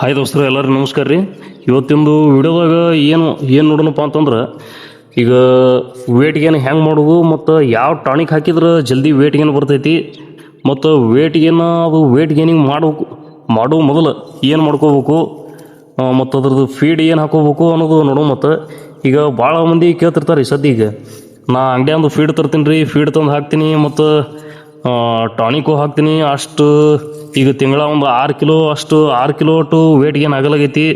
Hi ದೋಸ್ತರ, ಎಲ್ಲರಿಗೂ ನಮಸ್ಕಾರ ರೀ. ಇವತ್ತಿಂದು ವಿಡಿಯೋದಾಗ ಏನು ಏನು ನೋಡೋಣಪ್ಪ ಅಂತಂದ್ರೆ, ಈಗ ವೇಟ್ ಗೇನ್ ಹೆಂಗೆ ಮಾಡೋದು ಮತ್ತು ಯಾವ ಟಾನಿಕ್ ಹಾಕಿದ್ರೆ ಜಲ್ದಿ ವೇಟ್ ಗೇನ್ ಬರ್ತೈತಿ, ಮತ್ತು ವೇಟ್ ಗೇನ್ ಅದು ವೇಟ್ ಗೇನಿಂಗ್ ಮಾಡಬೇಕು ಮಾಡೋ ಮೊದಲು ಏನು ಮಾಡ್ಕೋಬೇಕು ಮತ್ತು ಅದ್ರದ್ದು ಫೀಡ್ ಏನು ಹಾಕೋಬೇಕು ಅನ್ನೋದು ನೋಡೋ ಮತ್ತು. ಈಗ ಭಾಳ ಮಂದಿ ಕೇಳ್ತಿರ್ತಾರೆ ರೀ ಸದ್ಯ ಈಗ ನಾ ಅಂಗಡಿ ಒಂದು ಫೀಡ್ ತರ್ತೀನಿ ರೀ ಫೀಡ್ ತಂದು ಹಾಕ್ತೀನಿ ಮತ್ತು ಟಾನಿಕು ಹಾಕ್ತೀನಿ. ಅಷ್ಟು ಈಗ ತಿಂಗಳ ಒಂದು ಆರು ಕಿಲೋ, ಅಷ್ಟು ಆರು ಕಿಲೋ ಅಷ್ಟು ವೇಟ್ ಗೇನ್ ಆಗಲಾಗೈತಿ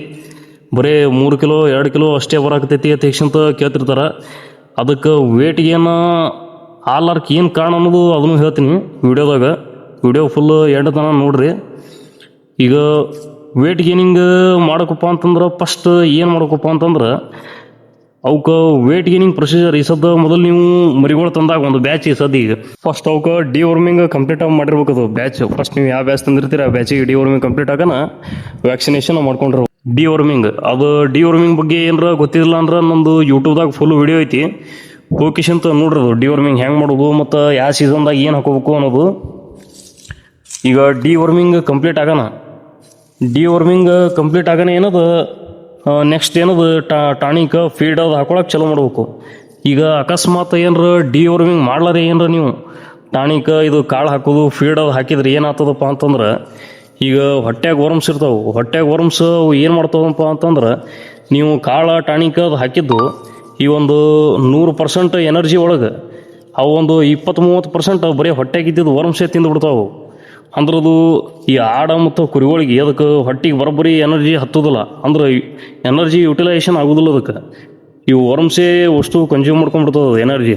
ಬರೀ ಮೂರು ಕಿಲೋ, ಎರಡು ಕಿಲೋ ಅಷ್ಟೇ ಬರಾಕತೈತಿ ಅಂತ ಅಂತ ಕೇಳ್ತಿರ್ತಾರೆ. ಅದಕ್ಕೆ ವೇಟ್ ಗೇನ್ ಆಲಾರ್ಕ್ ಏನು ಕಾರಣ ಅನ್ನೋದು ಅದನ್ನು ಹೇಳ್ತೀನಿ ವಿಡಿಯೋದಾಗ. ವಿಡಿಯೋ ಫುಲ್ ಎರಡು ತನ ನೋಡ್ರಿ. ಈಗ ವೇಟ್ ಗೇನಿಂಗ್ ಮಾಡೋಕಪ್ಪ ಅಂತಂದ್ರೆ ಫಸ್ಟ್ ಏನು ಮಾಡೋಕಪ್ಪ ಅಂತಂದ್ರೆ ಅವಕ್ಕೆ ವೇಟ್ ಗೇನಿಂಗ್ ಪ್ರೊಸೀಜರ್ ಈ ಸದ್ದ ಮೊದಲು ನೀವು ಮರಿಗಳು ತಂದಾಗ ಒಂದು ಬ್ಯಾಚ್ ಈ ಸದ್ದ ಈಗ. ಫಸ್ಟ್ ಅವಕ್ಕೆ ಡಿವರ್ಮಿಂಗ್ ಕಂಪ್ಲೀಟ್ ಆಗಿ ಮಾಡಿರ್ಬೇಕು ಅದು ಬ್ಯಾಚ್ ಫಸ್ಟ್ ನೀವು ಯಾವ ಬ್ಯಾಚ್ ತಂದಿರ್ತೀರ ಆ ಬ್ಯಾಚಿಗೆ ಡಿ ವರ್ಮಿಂಗ್ ಕಂಪ್ಲೀಟ್ ಆಗೋಣ ವ್ಯಾಕ್ಸಿನೇಷನ್ ಮಾಡ್ಕೊಂಡ್ರು ಡಿವರ್ಮಿಂಗ್ ಅದು ಡಿ ವರ್ಮಿಂಗ್ ಬಗ್ಗೆ ಏನರ ಗೊತ್ತಿಲ್ಲ ಅಂದ್ರೆ ನಂದು ಯೂಟ್ಯೂಬ್ದಾಗ ಫುಲ್ ವಿಡಿಯೋ ಐತಿ. ಹೋಗಿಶ್ ಅಂತ ನೋಡ್ರಿ ಅದು. ಡಿವರ್ಮಿಂಗ್ ಹೆಂಗೆ ಮಾಡೋದು ಮತ್ತು ಯಾವ ಸೀಸನ್ದಾಗ ಏನು ಹಾಕೋಬೇಕು ಅನ್ನೋದು. ಈಗ ಡಿ ವರ್ಮಿಂಗ್ ಕಂಪ್ಲೀಟ್ ಆಗೋಣ ಡಿ ವರ್ಮಿಂಗ್ ಕಂಪ್ಲೀಟ್ ಆಗೋಣ ಏನದು? ನೆಕ್ಸ್ಟ್ ಏನದು ಟಾನಿಕ್ ಫೀಡ್ ಅದು ಹಾಕೊಳಕ್ಕೆ ಚಲೋ ಮಾಡ್ಬೇಕು. ಈಗ ಅಕಸ್ಮಾತ್ ಏನರ ಡಿವರ್ಮಿಂಗ್ ಮಾಡ್ಲಾರ ಏನರ ನೀವು? ಟಾನಿಕ್ ಇದು ಕಾಳು ಹಾಕೋದು ಫೀಡ್ ಅದು ಹಾಕಿದ್ರೆ ಏನಾಗ್ತದಪ್ಪ ಅಂತಂದ್ರೆ, ಈಗ ಹೊಟ್ಟೆಗೆ ವರ್ಮ್ಸ್ ಇರ್ತಾವೆ. ಹೊಟ್ಟೆಗೆ ವರ್ಮ್ಸ್ ಅವು ಏನು ಮಾಡ್ತಾವಪ್ಪ ಅಂತಂದ್ರೆ, ನೀವು ಕಾಳು ಟಾನಿಕ್ ಅದು ಹಾಕಿದ್ದು, ಈ ಒಂದು ನೂರು ಪರ್ಸೆಂಟ್ ಎನರ್ಜಿ ಒಳಗೆ, ಅವು ಒಂದು ಇಪ್ಪತ್ತು ಮೂವತ್ತು ಪರ್ಸೆಂಟ್ ಬರೀ ಹೊಟ್ಟೆಗಿದ್ದಿದ್ದು ವರ್ಮ್ಸೇ ತಿಂದು ಬಿಡ್ತಾವೆ ಅಂದ್ರೆ ಅದು ಈ ಆಡ ಮತ್ತು ಕುರಿಗಳಿಗೆ ಅದಕ್ಕೆ ಹೊಟ್ಟಿಗೆ ಬರೋಬ್ಬರಿ ಎನರ್ಜಿ ಹತ್ತೋದಿಲ್ಲ. ಅಂದ್ರೆ ಎನರ್ಜಿ ಯುಟಿಲೈಸೇಷನ್ ಆಗೋದಿಲ್ಲ ಅದಕ್ಕೆ. ಈ ವರ್ಮ್ಸೇ ವಸ್ತು ಕನ್ಸ್ಯೂಮ್ ಮಾಡ್ಕೊಂಡ್ಬಿಡ್ತದೆ ಎನರ್ಜಿ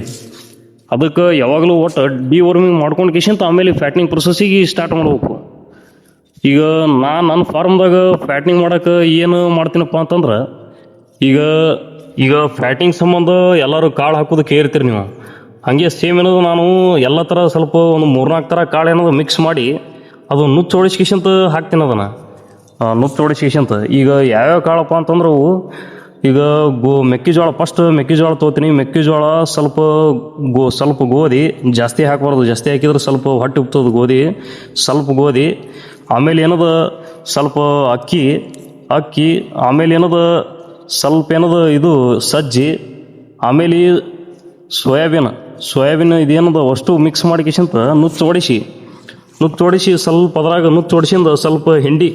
ಅದಕ್ಕೆ ಯಾವಾಗಲೂ ಒಟ್ಟು ಡಿ ವರ್ಮಿಂಗ್ ಮಾಡ್ಕೊಂಡು ಆಮೇಲೆ ಫ್ಯಾಟ್ನಿಂಗ್ ಪ್ರೊಸೆಸ್ಸಿಗೆ ಸ್ಟಾರ್ಟ್ ಮಾಡ್ಬೇಕು. ಈಗ ನಾ ನನ್ನ ಫಾರ್ಮ್ದಾಗ ಫ್ಯಾಟ್ನಿಂಗ್ ಮಾಡೋಕೆ ಏನು ಮಾಡ್ತೀನಪ್ಪ ಅಂತಂದ್ರೆ, ಈಗ ಈಗ ಫ್ಯಾಟಿಂಗ್ ಸಂಬಂಧ ಎಲ್ಲರೂ ಕಾಳು ಹಾಕೋದಕ್ಕೆ ಏರ್ತೀರಿ ನೀವು. ಹಾಗೆ ಸೇಮ್ ಏನದು ನಾನು ಎಲ್ಲ ಥರ ಸ್ವಲ್ಪ ಒಂದು ಮೂರ್ನಾಲ್ಕು ಥರ ಕಾಳು ಏನದು ಮಿಕ್ಸ್ ಮಾಡಿ ಅದು ನುಚ್ಚು ಹೊಡಿಸ್ಕಿಶಂತ ಹಾಕ್ತೀನಿ ಅದನ್ನು. ನುಚ್ಚು ಹೊಡಿಸ್ಕಿಶಂತ ಈಗ ಯಾವ್ಯಾವ ಕಾಳಪ್ಪ ಅಂತಂದ್ರೆ ಅವು, ಈಗ ಗೋ, ಮೆಕ್ಕೆಜೋಳ ಫಸ್ಟ್ ಮೆಕ್ಕೆಜೋಳ ತೊಗೋತೀನಿ ಮೆಕ್ಕೆಜೋಳ ಸ್ವಲ್ಪ ಗೋ, ಸ್ವಲ್ಪ ಗೋಧಿ, ಜಾಸ್ತಿ ಹಾಕಬಾರ್ದು. ಜಾಸ್ತಿ ಹಾಕಿದ್ರೆ ಸ್ವಲ್ಪ ಹೊಟ್ಟೆ ಉಪ್ತದ ಗೋಧಿ, ಸ್ವಲ್ಪ ಗೋಧಿ, ಆಮೇಲೆ ಏನದ ಸ್ವಲ್ಪ ಅಕ್ಕಿ ಅಕ್ಕಿ, ಆಮೇಲೆ ಏನದ ಸ್ವಲ್ಪ ಏನದ ಇದು ಸಜ್ಜಿ, ಆಮೇಲೆ ಸೋಯಾಬೀನ್. ಸೋಯಾಬೀನ್ ಇದೇನದ ಅಷ್ಟು ಮಿಕ್ಸ್ ಮಾಡ್ಕೇಶಂತ ನುಚ್ಚು ಹೊಡಿಸಿ ನುಚ್ಚು ಹೊಡಿಸಿ ಸ್ವಲ್ಪ ಅದ್ರಾಗ ನುಚ್ಚು ಹೊಡಿಸಿಂದ ಸ್ವಲ್ಪ ಹಿಂಡಿ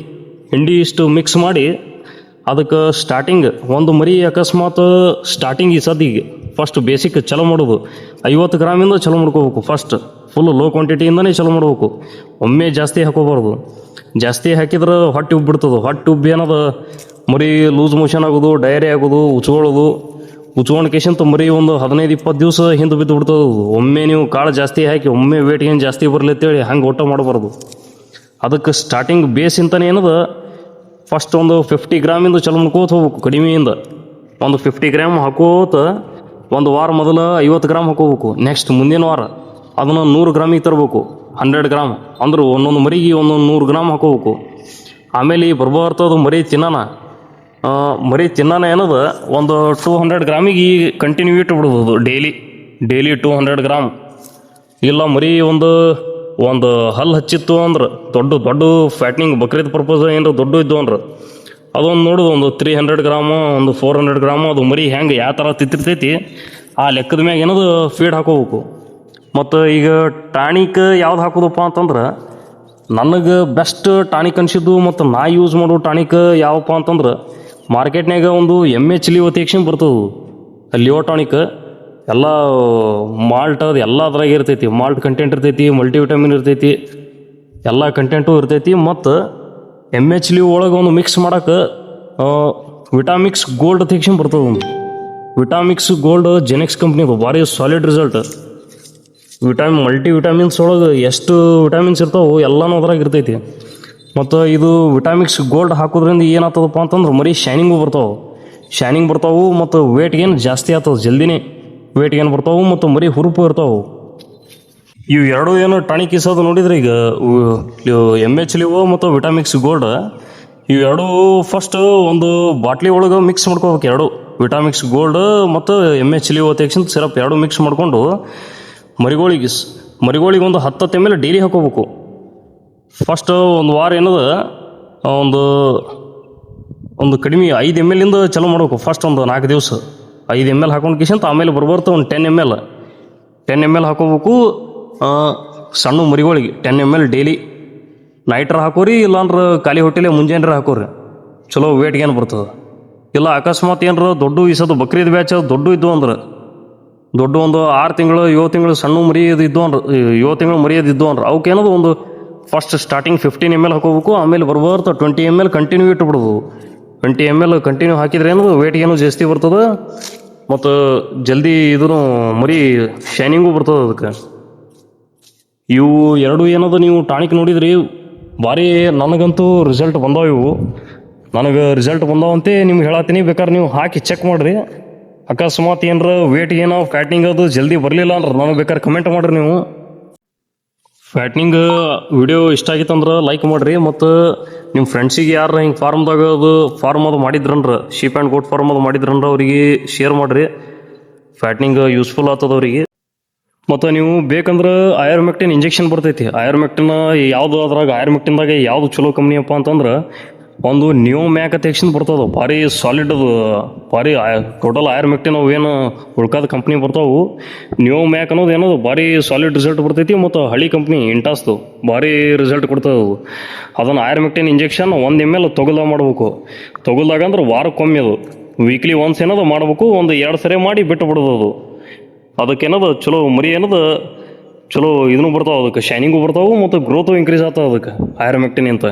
ಹಿಂಡಿ ಇಷ್ಟು ಮಿಕ್ಸ್ ಮಾಡಿ ಅದಕ್ಕೆ ಸ್ಟಾರ್ಟಿಂಗ್ ಒಂದು ಮರಿ ಅಕಸ್ಮಾತ್ ಸ್ಟಾರ್ಟಿಂಗ್ ಈ ಸದ್ದಿಗೆ. ಫಸ್ಟ್ ಬೇಸಿಕ್ ಚಲೋ ಮಾಡೋದು. ಐವತ್ತು ಗ್ರಾಮಿಂದ ಚಲೋ ಮಾಡ್ಕೋಬೇಕು ಫಸ್ಟ್ ಫುಲ್ ಲೋ ಕ್ವಾಂಟಿಟಿಯಿಂದನೇ ಚಲೋ ಮಾಡ್ಬೇಕು. ಒಮ್ಮೆ ಜಾಸ್ತಿ ಹಾಕೋಬಾರ್ದು. ಜಾಸ್ತಿ ಹಾಕಿದ್ರೆ ಹೊಟ್ಟೆ ಉಬ್ಬಿಡ್ತದೆ ಹೊಟ್ಟೆ ಉಬ್ಬಿ ಏನದ? ಮರಿ ಲೂಸ್ ಮೋಷನ್ ಆಗೋದು ಡಯರಿ ಆಗೋದು, ಉಚ್ಕೊಳ್ಳೋದು. ಉಚ್ಕೊಂಡು ಕೇಶಂತ ಮರಿ ಒಂದು ಹದಿನೈದು ಇಪ್ಪತ್ತು ದಿವಸ ಹಿಂದೆ ಬಿದ್ದು ಬಿಡ್ತದ ಒಮ್ಮೆ ನೀವು ಕಾಳು ಜಾಸ್ತಿ ಹಾಕಿ ಒಮ್ಮೆ ವೇಟ್ ಏನು ಜಾಸ್ತಿ ಬರಲಿ ಅಂತೇಳಿ ಹಂಗೆ ಊಟ ಮಾಡಬಾರ್ದು. ಅದಕ್ಕೆ ಸ್ಟಾರ್ಟಿಂಗ್ ಬೇಸ್ ಇಂತನೇ ಏನದ ಫಸ್ಟ್ ಒಂದು ಫಿಫ್ಟಿ ಗ್ರಾಮಿಂದ ಚಲೋ ಮಾಡ್ಕೋತ ಹೋಗ್ಬೇಕು ಕಡಿಮೆಯಿಂದ. ಒಂದು ಫಿಫ್ಟಿ ಗ್ರಾಮ್ ಹಾಕೋತ ಒಂದು ವಾರ ಮೊದಲು ಐವತ್ತು ಗ್ರಾಮ್ ಹಾಕೋಬೇಕು. ನೆಕ್ಸ್ಟ್ ಮುಂದಿನ ವಾರ ಅದನ್ನು ನೂರು ಗ್ರಾಮಿಗೆ ತರಬೇಕು ಹಂಡ್ರೆಡ್ ಗ್ರಾಮ್ ಅಂದ್ರೆ ಒಂದೊಂದು ಮರಿಗೆ ಒಂದೊಂದು ನೂರು ಗ್ರಾಮ್ ಹಾಕೋಬೇಕು. ಆಮೇಲೆ ಈ ಬರ್ಬರ್ತದು ಮರಿ ತಿನ್ನಾನ. ಆ, ಮರಿ ತಿನ್ನಾನ ಏನದು? ಒಂದು ಟೂ ಹಂಡ್ರೆಡ್ ಗ್ರಾಮಿಗೆ ಈ ಕಂಟಿನ್ಯೂ ಇಟ್ಟು ಬಿಡ್ಬೋದು daily daily two hundred gram. ಇಲ್ಲ ಮರಿ ಒಂದು ಒಂದು ಹಲ್ಲು ಹಚ್ಚಿತ್ತು ಅಂದ್ರೆ, ದೊಡ್ಡ ದೊಡ್ಡ ಫ್ಯಾಟ್ನಿಂಗ್ ಬಕ್ರೀದ್ ಪರ್ಪಸ್ ಏನಾರ ದೊಡ್ಡ ಇದ್ದು ಅಂದ್ರೆ, ಅದೊಂದು ನೋಡೋದು, ಒಂದು ತ್ರೀ ಹಂಡ್ರೆಡ್ ಗ್ರಾಮು, ಒಂದು ಫೋರ್ ಹಂಡ್ರೆಡ್ ಗ್ರಾಮು, ಅದು ಮರಿ ಹೆಂಗೆ ಯಾವ ಥರ ತಿತ್ತಿರ್ತೈತಿ, ಆ ಲೆಕ್ಕದ ಮ್ಯಾಗ ಏನದು ಫೀಡ್ ಹಾಕೋಬೇಕು. ಮತ್ತು ಈಗ ಟಾನಿಕ್ ಯಾವ್ದು ಹಾಕೋದಪ್ಪ ಅಂತಂದ್ರೆ, ನನಗೆ ಬೆಸ್ಟ್ ಟಾನಿಕ್ ಅನಿಸಿದ್ದು ಮತ್ತು ನಾ ಯೂಸ್ ಮಾಡೋ ಟಾನಿಕ್ ಯಾವಪ್ಪ ಅಂತಂದ್ರೆ ಮಾರ್ಕೆಟ್ನಾಗ ಒಂದು ಎಂ ಎಚ್ ಲಿ ತೆಕ್ಷನ್ ಬರ್ತದೆ ಲಿಯೋಟಾನಿಕ್ ಎಲ್ಲ ಮಾಲ್ಟ್ ಅದು ಎಲ್ಲ ಅದ್ರಾಗ ಇರ್ತೈತಿ. ಮಾಲ್ಟ್ ಕಂಟೆಂಟ್ ಇರ್ತೈತಿ ಮಲ್ಟಿವಿಟಮಿನ್ ಇರ್ತೈತಿ, ಎಲ್ಲ ಕಂಟೆಂಟು ಇರ್ತೈತಿ. ಮತ್ತು ಎಂ ಎಚ್ ಲಿ ಒಳಗೆ ಒಂದು ಮಿಕ್ಸ್ ಮಾಡೋಕೆ ವಿಟಾಮಿಕ್ಸ್ ಗೋಲ್ಡ್ ತೆಕ್ಷನ್ ಬರ್ತದೆ ಒಂದು ವಿಟಾಮಿಕ್ಸ್ ಗೋಲ್ಡ್ ಜೆನೆಕ್ಸ್ ಕಂಪ್ನಿದು ಭಾರಿ solid result vitamin multi vitamins ಒಳಗೆ ಎಷ್ಟು ವಿಟಾಮಿನ್ಸ್ ಇರ್ತಾವೆ ಎಲ್ಲನೂ ಅದ್ರಾಗ ಇರ್ತೈತಿ. ಮತ್ತು ಇದು ವಿಟಾಮಿಕ್ಸ್ ಗೋಲ್ಡ್ ಹಾಕೋದ್ರಿಂದ ಏನಾಗ್ತದಪ್ಪ ಅಂತಂದ್ರೆ ಮರಿ ಶೈನಿಂಗು ಬರ್ತಾವೆ. ಶೈನಿಂಗ್ ಬರ್ತಾವೆ ಮತ್ತು ವೇಟ್ ಗೇನ್ ಜಾಸ್ತಿ ಆಗ್ತದೆ ಜಲ್ದಿನೇ. ವೇಟ್ ಗೇನ್ ಬರ್ತಾವೆ ಮತ್ತು ಮರಿ ಹುರುಪು ಇರ್ತಾವೆ. ಇವು ಎರಡು ಏನು ಟಾನಿಕ್ ಇಸೋದು ನೋಡಿದ್ರೆ ಈಗ ಎಂ ಎಚ್ ಲಿವೋ ಮತ್ತು ವಿಟಾಮಿಕ್ಸ್ ಗೋಲ್ಡ್ ಇವು ಎರಡೂ ಫಸ್ಟ್ ಒಂದು ಬಾಟ್ಲಿ ಒಳಗೆ ಮಿಕ್ಸ್ ಮಾಡ್ಕೋಬೇಕು ಎರಡು. ವಿಟಾಮಿಕ್ಸ್ ಗೋಲ್ಡ್ ಮತ್ತು ಎಂ ಎಚ್ ಲಿವೋ ತೆಗ್ಸಿಂದ ಸಿರಪ್ ಎರಡು ಮಿಕ್ಸ್ ಮಾಡಿಕೊಂಡು ಮರಿಗಳಿಗೆ ಮರಿಗಳಿಗೆ ಒಂದು ಹತ್ತು ಎಂ ಡೈಲಿ ಹಾಕೋಬೇಕು. ಫಸ್ಟ್ ಒಂದು ವಾರ ಏನದ? ಒಂದು ಒಂದು ಕಡಿಮೆ ಐದು ಎಂ ಎಲ್ಲಿಂದ ಚಲೋ ಮಾಡ್ಬೇಕು. ಫಸ್ಟ್ ಒಂದು ನಾಲ್ಕು ದಿವಸ. ಐದು ಎಂ ಎಲ್ ಹಾಕೊಂಡು ಕಿಶಂತ ಆಮೇಲೆ ಬರ್ಬರ್ತು ಒಂದು ten M L ten M L ಹಾಕೋಬೇಕು ಸಣ್ಣ ಮರಿಗಳಿಗೆ. ಟೆನ್ ಎಂ ಎಲ್ ಡೈಲಿ ನೈಟ್ರ ಹಾಕೋರಿ, ಇಲ್ಲಾಂದ್ರೆ ಖಾಲಿ ಹೊಟ್ಟೆಲೆ ಮುಂಜಾನೆ ಹಾಕೋರಿ. ಚಲೋ ವೇಟ್ ಏನು ಬರ್ತದೆ. ಇಲ್ಲ ಅಕಸ್ಮಾತ್ ಏನರ ದೊಡ್ಡ ಈಸದು ಬಕ್ರೀದ್ ಬ್ಯಾಚ್ ದೊಡ್ಡ ಇದ್ದು ಅಂದ್ರೆ. ದೊಡ್ಡ ಒಂದು ಆರು ತಿಂಗಳು, ಏಳು ತಿಂಗಳು ಸಣ್ಣ ಮರಿಯೋದು ಇದ್ದು ಅಂದ್ರೆ, ಏಳು ತಿಂಗಳು ಮರಿಯೋದು ಇದ್ದು ಅಂದ್ರೆ. ಅವಕ್ಕೇನದು ಒಂದು first starting fifteen M L ಹಾಕೋಬೇಕು, ಆಮೇಲೆ ಬರ್ಬಾರ್ದು ಟ್ವೆಂಟಿ ಎಂ ಎಲ್ ಕಂಟಿನ್ಯೂ ಇಟ್ಬಿಡೋದು ಟ್ವೆಂಟಿ ಎಂ ಎಲ್ ಕಂಟಿನ್ಯೂ ಹಾಕಿದ್ರೆ ಏನು ವೇಟ್ ಏನು ಜಾಸ್ತಿ ಬರ್ತದೆ, ಮತ್ತು ಜಲ್ದಿ ಇದೂ ಮರಿ ಶೈನಿಂಗು ಬರ್ತದೆ ಅದಕ್ಕೆ. ಇವು ಎರಡು ಏನದು ನೀವು ಟಾಣಿಕ್ ನೋಡಿದ್ರಿ, ಭಾರಿ ನನಗಂತೂ ರಿಸಲ್ಟ್ ಬಂದಾವ ಇವು. ನನಗೆ ರಿಸಲ್ಟ್ ಬಂದಾವಂತೆ ನಿಮ್ಗೆ ಹೇಳತ್ತೀನಿ, ಬೇಕಾದ್ರೆ ನೀವು ಹಾಕಿ ಚೆಕ್ ಮಾಡಿರಿ. ಅಕಸ್ಮಾತ್ ಏನರ ವೇಟ್ ಏನೋ ಫ್ಯಾಟಿಂಗ್ ಅದು ಜಲ್ದಿ ಬರಲಿಲ್ಲ ಅಂದ್ರೆ ನನಗೆ ಬೇಕಾದ್ರೆ ಕಮೆಂಟ್ ಮಾಡಿರಿ ನೀವು. ಫ್ಯಾಟ್ನಿಂಗ್ ವಿಡಿಯೋ ಇಷ್ಟ ಆಗಿತ್ತಂದ್ರೆ ಲೈಕ್ ಮಾಡಿರಿ ಮತ್ತು ನಿಮ್ಮ ಫ್ರೆಂಡ್ಸಿಗೆ ಯಾರು ಹಿಂಗೆ ಫಾರ್ಮ್ದಾಗ ಅದು ಫಾರ್ಮ್ ಅದು ಮಾಡಿದ್ರನ್ರ ಶೀಪ್ ಆ್ಯಂಡ್ ಗೋಟ್ ಫಾರ್ಮ್ ಅದು ಮಾಡಿದ್ರನ್ರ ಅವರಿಗೆ ಶೇರ್ ಮಾಡಿರಿ. ಫ್ಯಾಟ್ನಿಂಗ್ ಯೂಸ್ಫುಲ್ ಆಗ್ತದೆ ಅವರಿಗೆ. ಮತ್ತು ನೀವು ಬೇಕಂದ್ರೆ ಆಯರ್ಮೆಕ್ಟಿನ್ ಇಂಜೆಕ್ಷನ್ ಬರ್ತೈತಿ. ಆಯರ್ಮೆಕ್ಟಿನ್ ಯಾವುದು ಅದ್ರಾಗ ಆಯರ್ಮೆಕ್ಟಿನ್ದಾಗ ಯಾವುದು ಚಲೋ ಕಂಪ್ನಿಯಪ್ಪ ಅಂತಂದ್ರೆ ಒಂದು ನ್ಯೂ ಮ್ಯಾಕ್ ತೆಗ್ಸಿಂದ ಬರ್ತದೆ, ಭಾರಿ ಸಾಲಿಡ್ ಅದು, ಭಾರಿ ಟೋಟಲ್ ಆಯರ್ಮೆಕ್ಟಿನ್ ಅವು ಏನು ಉಳ್ಕಾದ ಕಂಪ್ನಿ ಬರ್ತಾವು. ನ್ಯೂ ಮ್ಯಾಕ್ ಅನ್ನೋದು ಏನದು, ಭಾರಿ ಸಾಲಿಡ್ ರಿಸಲ್ಟ್ ಬರ್ತೈತಿ ಮತ್ತು ಹಳಿ ಕಂಪ್ನಿ ಇಂಟಾಸ್ದು ಭಾರಿ ರಿಸಲ್ಟ್ ಕೊಡ್ತದೆ ಅದು ಅದನ್ನು ಆಯರ್ಮೆಕ್ಟಿನ್ ಇಂಜೆಕ್ಷನ್ ಒಂದು ಎಂ ಎಲ್ ತೊಗಲ್ದಾಗ ಮಾಡ್ಬೇಕು. ತೊಗಲ್ದಾಗ ಅಂದ್ರೆ ವಾರಕ್ಕೊಮ್ಮೆ ಅದು. ವೀಕ್ಲಿ ಒನ್ಸ್ ಏನದು ಮಾಡ್ಬೇಕು, ಒಂದು ಎರಡು ಸರಿ ಮಾಡಿ ಬಿಟ್ಟು ಬಿಡೋದು ಅದು ಅದಕ್ಕೇನದು ಚಲೋ ಮರಿ ಏನದು, ಚಲೋ ಇದನ್ನು ಬರ್ತಾವೆ, ಅದಕ್ಕೆ ಶೈನಿಂಗು ಬರ್ತಾವೆ ಮತ್ತು ಗ್ರೋತು ಇನ್ಕ್ರೀಸ್ ಆಗ್ತದೆ ಅದಕ್ಕೆ ಆಯರ್ ಅಂತ